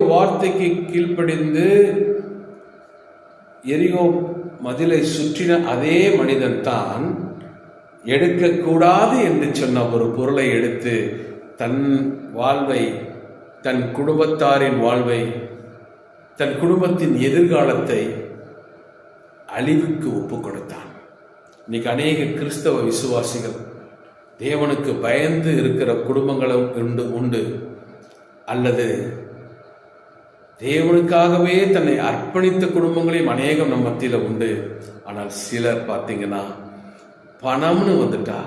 வார்த்தைக்கு கீழ்ப்படிந்து எரியோ மதிலை சுற்றின அதே மனிதன் தான் எடுக்கக்கூடாது என்று சொன்ன ஒரு பொருளை எடுத்து தன் வாழ்வை தன் குடும்பத்தாரின் வாழ்வை தன் குடும்பத்தின் எதிர்காலத்தை அழிவுக்கு ஒப்பு கொடுத்தான். இன்னைக்கு அநேக கிறிஸ்தவ விசுவாசிகள் தேவனுக்கு பயந்து இருக்கிற குடும்பங்களும் உண்டு உண்டு. அல்லது தேவனுக்காகவே தன்னை அர்ப்பணித்த குடும்பங்களையும் அநேகம் நம்ம மத்தியில் உண்டு. ஆனால் சிலர் பார்த்தீங்கன்னா பணம்னு வந்துட்டா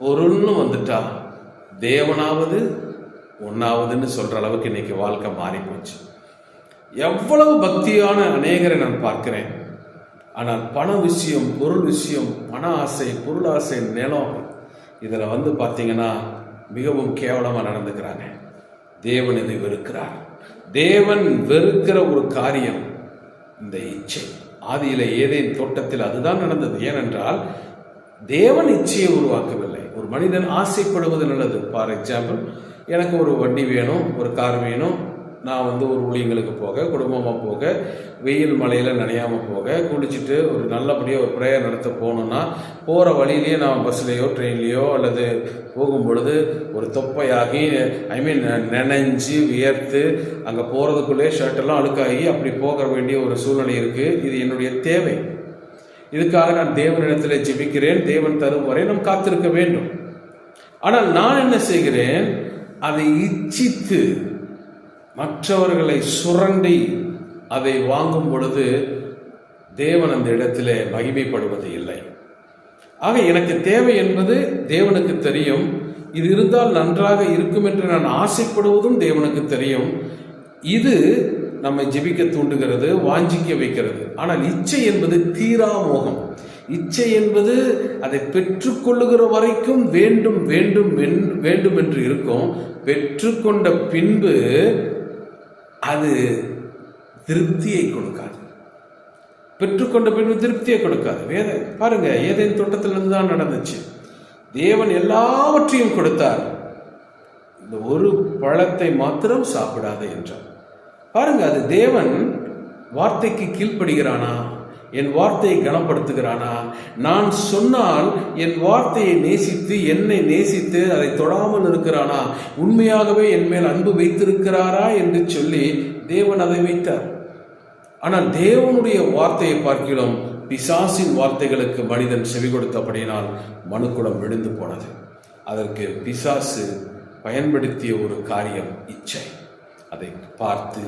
பொருள்னு வந்துட்டா தேவனாவது ஒன்றாவதுன்னு சொல்கிற அளவுக்கு இன்னைக்கு வாழ்க்கை மாறி போச்சு எவ்வளவு பக்தியான அநேகரை நான் பார்க்கிறேன். ஆனால் பண விஷயம் பொருள் விஷயம் பண ஆசை பொருள் ஆசை நிலம் இதில் வந்து பார்த்தீங்கன்னா மிகவும் கேவலமாக நடந்துக்கிறாங்க. தேவன் இதை வெறுக்கிறார். தேவன் வெறுக்கிற ஒரு காரியம் இந்த இச்சை. ஆதியில ஏதேன் தோட்டத்தில் அதுதான் நடந்தது. ஏனென்றால் தேவன் இச்சையை உருவாக்கவில்லை. ஒரு மனிதன் ஆசைப்படுவது நல்லது. ஃபார் எக்ஸாம்பிள் எனக்கு ஒரு வண்டி வேணும் ஒரு கார் வேணும் நான் வந்து ஒரு ஊழியங்களுக்கு போக குடும்பமாக போக வெயில் மழையில் நனையாமல் போக குளிச்சுட்டு ஒரு நல்லபடியாக ஒரு ப்ரேயர் நடத்த போகணுன்னா போகிற வழியிலேயே நான் பஸ்லேயோ ட்ரெயின்லேயோ அல்லது போகும் பொழுது ஒரு தொப்பையாகி ஐ மீன் நினைஞ்சு வியர்த்து அங்கே போகிறதுக்குள்ளே ஷர்ட்டெல்லாம் அழுக்காகி அப்படி போக வேண்டிய ஒரு சூழ்நிலை இருக்குது இது என்னுடைய தேவை. இதுக்காக நான் தேவனிடத்தில் ஜெபிக்கிறேன். தேவன் தரும் வரை நாம் காத்திருக்க வேண்டும். ஆனால் நான் என்ன செய்கிறேன்? அதை இச்சித்து மற்றவர்களை சுரண்டி அதை வாங்கும் பொழுது தேவன் அந்த இடத்திலே மகிமைப்படுவது இல்லை. ஆக எனக்கு தேவை என்பது தேவனுக்கு தெரியும். இது இருந்தால் நன்றாக இருக்கும் என்று நான் ஆசைப்படுவதும் தேவனுக்கு தெரியும். இது நம்மை ஜெபிக்க தூண்டுகிறது வாஞ்சிக்க வைக்கிறது. ஆனால் இச்சை என்பது தீரா மோகம். இச்சை என்பது அதை பெற்றுக்கொள்ளுகிற வரைக்கும் வேண்டும் வேண்டும் வேண்டும் என்று இருக்கும். பெற்றுக்கொண்ட பின்பு அது திருப்தியை கொடுக்காது. பெற்றுக்கொண்ட பின்பு திருப்தியை கொடுக்காது. வேத பாருங்க ஏதேன் தோட்டத்திலிருந்து தான் நடந்துச்சு. தேவன் எல்லாவற்றையும் கொடுத்தார். இந்த ஒரு பழத்தை மாத்திரம் சாப்பிடாது என்றார். பாருங்க அது தேவன் வார்த்தைக்கு கீழ்ப்படுகிறானா? என் வார்த்தையை கனப்படுத்துகிறானா? நான் சொன்னால் என் வார்த்தையை நேசித்து என்னை நேசித்து அதை தொடாமல் இருக்கிறானா? உண்மையாகவே என் மேல் அன்பு வைத்திருக்கிறாரா என்று சொல்லி தேவன் அதை வைத்தார். ஆனால் தேவனுடைய வார்த்தையை பார்க்கிறோம். பிசாசின் வார்த்தைகளுக்கு மனிதன் செவி கொடுத்தபடியினால் மனுக்குளம் விழுந்து போனது. அதற்கு பிசாசு பயன்படுத்திய ஒரு காரியம் இச்சை. அதை பார்த்து